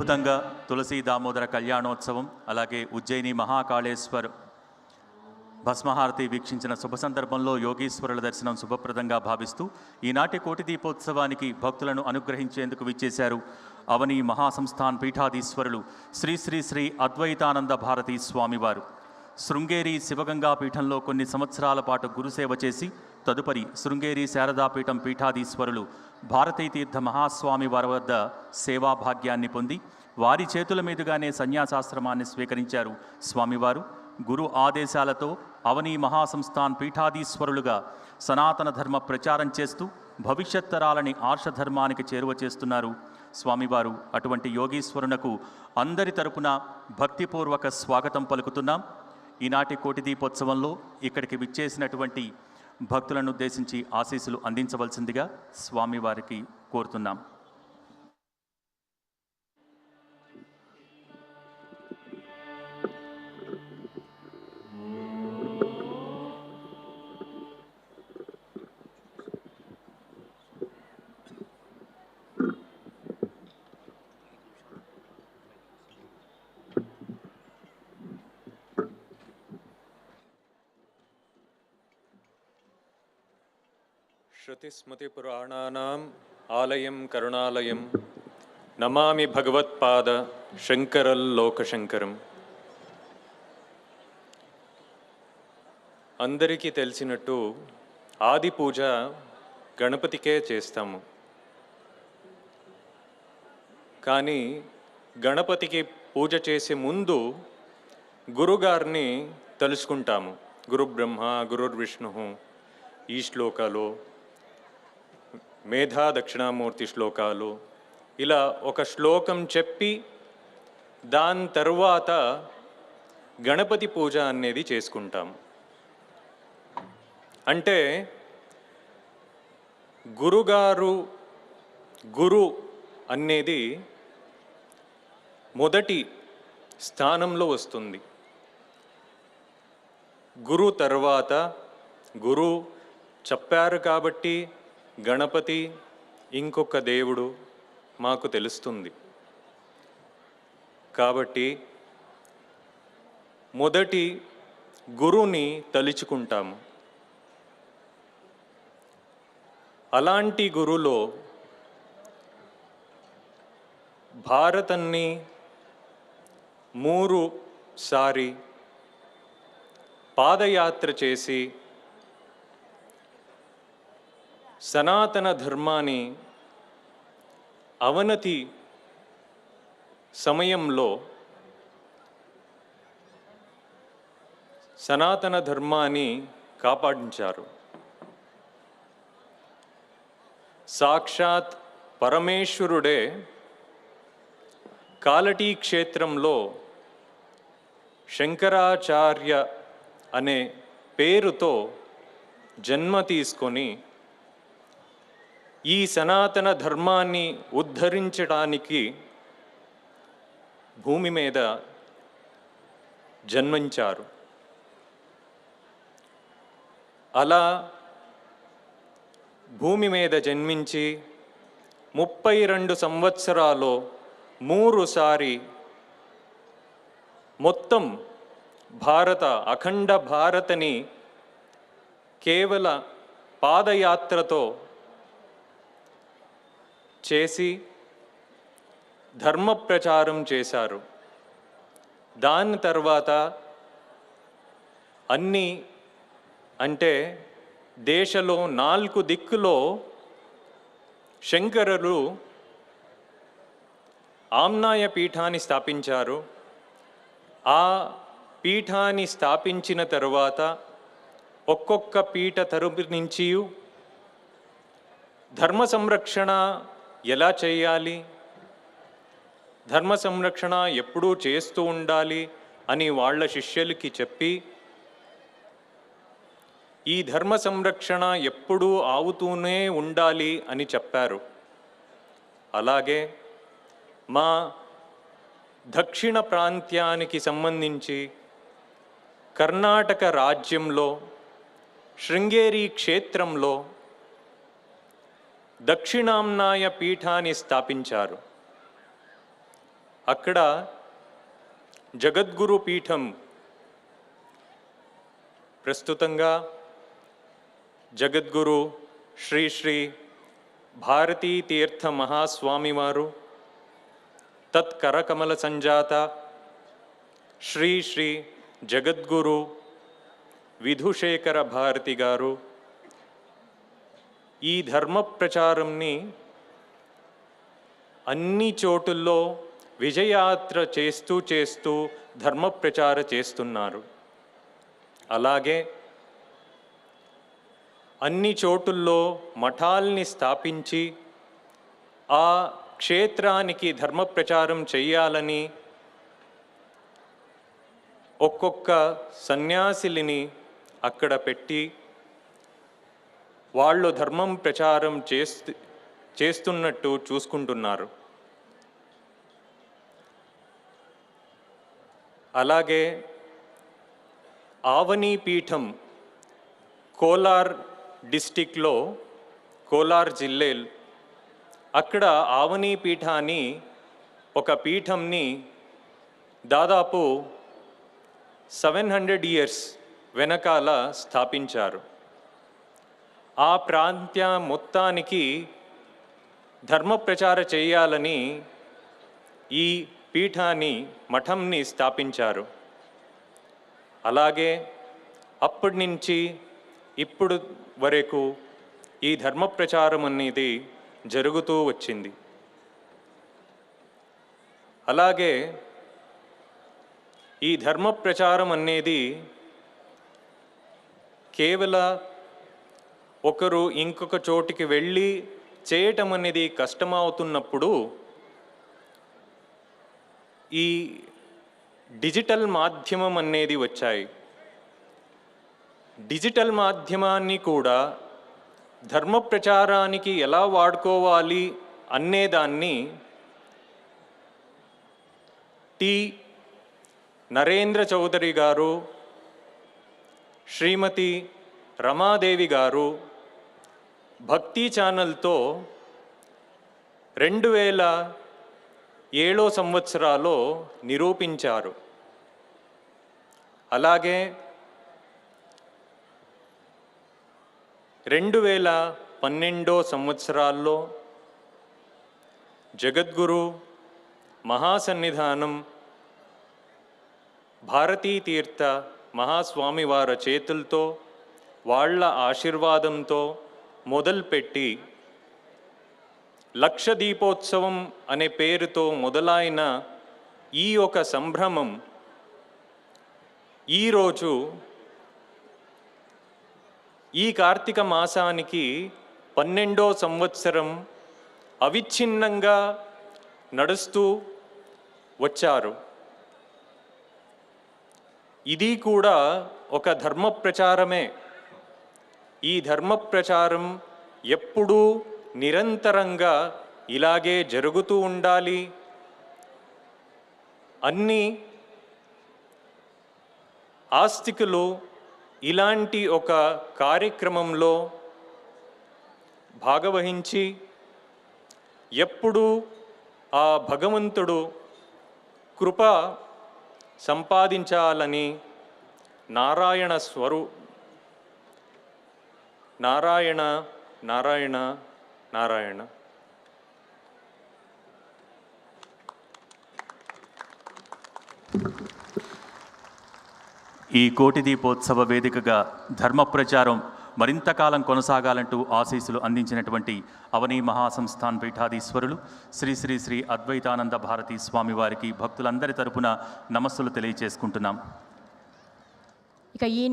అద్భుతంగా తులసి దామోదర కళ్యాణోత్సవం అలాగే ఉజ్జయిని మహాకాళేశ్వర్ భస్మహారతి వీక్షించిన శుభ సందర్భంలో యోగీశ్వరుల దర్శనం శుభప్రదంగా భావిస్తూ ఈనాటి కోటి దీపోత్సవానికి భక్తులను అనుగ్రహించేందుకు విచ్చేశారు అవని మహాసంస్థాన్ పీఠాధీశ్వరులు శ్రీ శ్రీ శ్రీ అద్వైతానంద భారతీ స్వామివారు. శృంగేరి శివగంగా పీఠంలో కొన్ని సంవత్సరాల పాటు గురుసేవ చేసి తదుపరి శృంగేరి శారదాపీఠం పీఠాధీశ్వరులు భారతీతీర్థ మహాస్వామి వారి వద్ద సేవాభాగ్యాన్ని పొంది వారి చేతుల మీదుగానే సన్యాసాశ్రమాన్ని స్వీకరించారు స్వామివారు. గురు ఆదేశాలతో అవని మహాసంస్థాన్ పీఠాధీశ్వరులుగా సనాతన ధర్మ ప్రచారం చేస్తూ భవిష్యత్ తరాలని ఆర్షధర్మానికి చేరువ చేస్తున్నారు. స్వామివారు అటువంటి యోగీశ్వరునకు అందరి తరపున భక్తిపూర్వక స్వాగతం పలుకుతున్నాం. ఈనాటి కోటి దీపోత్సవంలో ఇక్కడికి విచ్చేసినటువంటి భక్తులను ఉద్దేశించి ఆశీస్సులు అందించవలసిందిగా స్వామివారికి కోరుతున్నాం. శృతిస్మృతిపురాణానాం ఆలయం కరుణాలయం. నమామి భగవత్పాద శంకరల్లోకశంకరం అందరికీ తెలిసినట్టు ఆది పూజ గణపతికే చేస్తాము. కానీ గణపతికి పూజ చేసే ముందు గురుగారిని తలుచుకుంటాము. గురుబ్రహ్మ గురుర్విష్ణు ఈ శ్లోకాలు మేధా దక్షిణామూర్తి శ్లోకాలు. ఇలా ఒక శ్లోకం చెప్పి దాని తర్వాత గణపతి పూజ అనేది చేసుకుంటాం. అంటే గురుగారు గురు అనేది మొదటి స్థానంలో వస్తుంది. గురు తర్వాత గురు చెప్పారు కాబట్టి గణపతి ఇంకొక దేవుడు మాకు తెలుస్తుంది. కాబట్టి మొదటి గురువుని తలుచుకుంటాము అలాంటి గురులో భారతాన్ని మూరు సారి పాదయాత్ర చేసి సనాతన ధర్మాన్ని అవనతి సమయంలో సనాతన ధర్మాన్ని కాపాడించారు. సాక్షాత్ పరమేశ్వరుడే కాలటీ క్షేత్రంలో శంకరాచార్య అనే పేరుతో జన్మ తీసుకొని ఈ సనాతన ధర్మాన్ని ఉద్ధరించడానికి భూమి మీద జన్మించారు. అలా భూమి మీద జన్మించి ముప్పై రెండు సంవత్సరాలు మూడుసారి మొత్తం భారత అఖండ భారతని కేవల పాదయాత్రతో చేసి ధర్మ ప్రచారం చేశారు. దాని తర్వాత అన్ని అంటే దేశంలో నాలుగు దిక్కులో శంకరులు ఆమ్నాయ పీఠాన్ని స్థాపించారు. ఆ పీఠాన్ని స్థాపించిన తరువాత ఒక్కొక్క పీఠ తరపు నుంచి ధర్మ సంరక్షణ ఎలా చేయాలి? ధర్మ సంరక్షణ ఎప్పుడూ చేస్తూ ఉండాలి అని వాళ్ళ శిష్యులకి చెప్పి ఈ ధర్మ సంరక్షణ ఎప్పుడూ ఆవుతూనే ఉండాలి అని చెప్పారు. అలాగే మా దక్షిణ ప్రాంత్యానికి సంబంధించి కర్ణాటక రాజ్యంలో శృంగేరి క్షేత్రంలో దక్షిణాంనాయ పీఠాన్ని స్థాపించారు. అక్కడ జగద్గురు పీఠం ప్రస్తుతంగా జగద్గురు శ్రీ శ్రీ భారతీ తీర్థ మహాస్వామివారు తత్కరకమల సంజాత శ్రీ శ్రీ జగద్గురు విధుశేఖర భారతి గారు ఈ ధర్మ ప్రచారంని అన్ని చోటుల్లో విజయాత్ర చేస్తూ చేస్తూ ధర్మ ప్రచార చేస్తున్నారు. అలాగే అన్ని చోటుల్లో మఠాల్ని స్థాపించి ఆ క్షేత్రానికి ధర్మ ప్రచారం చెయ్యాలని ఒక్కొక్క సన్యాసిలిని అక్కడ పెట్టి వాళ్ళు ధర్మం ప్రచారం చేస్తు చేస్తున్నట్టు చూసుకుంటున్నారు. అలాగే ఆవని పీఠం కోలార్ డిస్టిక్లో కోలార్ జిల్లే అక్కడ ఆవని పీఠాన్ని ఒక పీఠంని దాదాపు సెవెన్ హండ్రెడ్ ఇయర్స్ వెనకాల స్థాపించారు. ఆ ప్రాంత్య మొత్తానికి ధర్మ ప్రచార చేయాలని ఈ పీఠాన్ని మఠంని స్థాపించారు. అలాగే అప్పటి నుంచి ఇప్పుడు వరకు ఈ ధర్మ ప్రచారం అనేది జరుగుతూ వచ్చింది. అలాగే ఈ ధర్మ ప్రచారం అనేది కేవల ఒకరు ఇంకొక చోటికి వెళ్ళి చేయటం అనేది కష్టమవుతున్నప్పుడు ఈ డిజిటల్ మాధ్యమం అనేది వచ్చాయి. డిజిటల్ మాధ్యమాన్ని కూడా ధర్మ ప్రచారానికి ఎలా వాడుకోవాలి అనేదాన్ని టి నరేంద్ర చౌదరి గారు శ్రీమతి రమాదేవి గారు భక్తి ఛానల్తో రెండు వేల ఏడో సంవత్సరాలో నిరూపించారు. అలాగే రెండు వేల పన్నెండో సంవత్సరాల్లో జగద్గురు మహాసన్నిధానం భారతీ తీర్థ మహాస్వామి వారి చేతులతో వాళ్ళ ఆశీర్వాదంతో మొదలుపెట్టి లక్ష దీపోత్సవం అనే పేరుతో మొదలైన ఈ ఒక సంభ్రమం ఈరోజు ఈ కార్తీక మాసానికి పన్నెండో సంవత్సరం అవిచ్ఛిన్నంగా నడుస్తూ వచ్చారు. ఇది కూడా ఒక ధర్మ ప్రచారమే ఈ ధర్మ ప్రచారం ఎప్పుడూ నిరంతరంగా ఇలాగే జరుగుతూ ఉండాలి. అన్ని ఆస్తికులు ఇలాంటి ఒక కార్యక్రమంలో భాగవహించి ఎప్పుడూ ఆ భగవంతుడు కృప సంపాదించాలని నారాయణ స్వరూ నారాయణ నారాయణ నారాయణ. ఈ కోటి దీపోత్సవ వేదికగా ధర్మ ప్రచారం మరింత కాలం కొనసాగాలంటూ ఆశీస్సులు అందించినటువంటి అవని మహాసంస్థాన్ పీఠాధీశ్వరులు శ్రీ శ్రీ శ్రీ అద్వైతానంద భారతీ స్వామి వారికి భక్తులందరి తరపున నమస్సులు తెలియచేసుకుంటున్నాం. ఇక ఈనా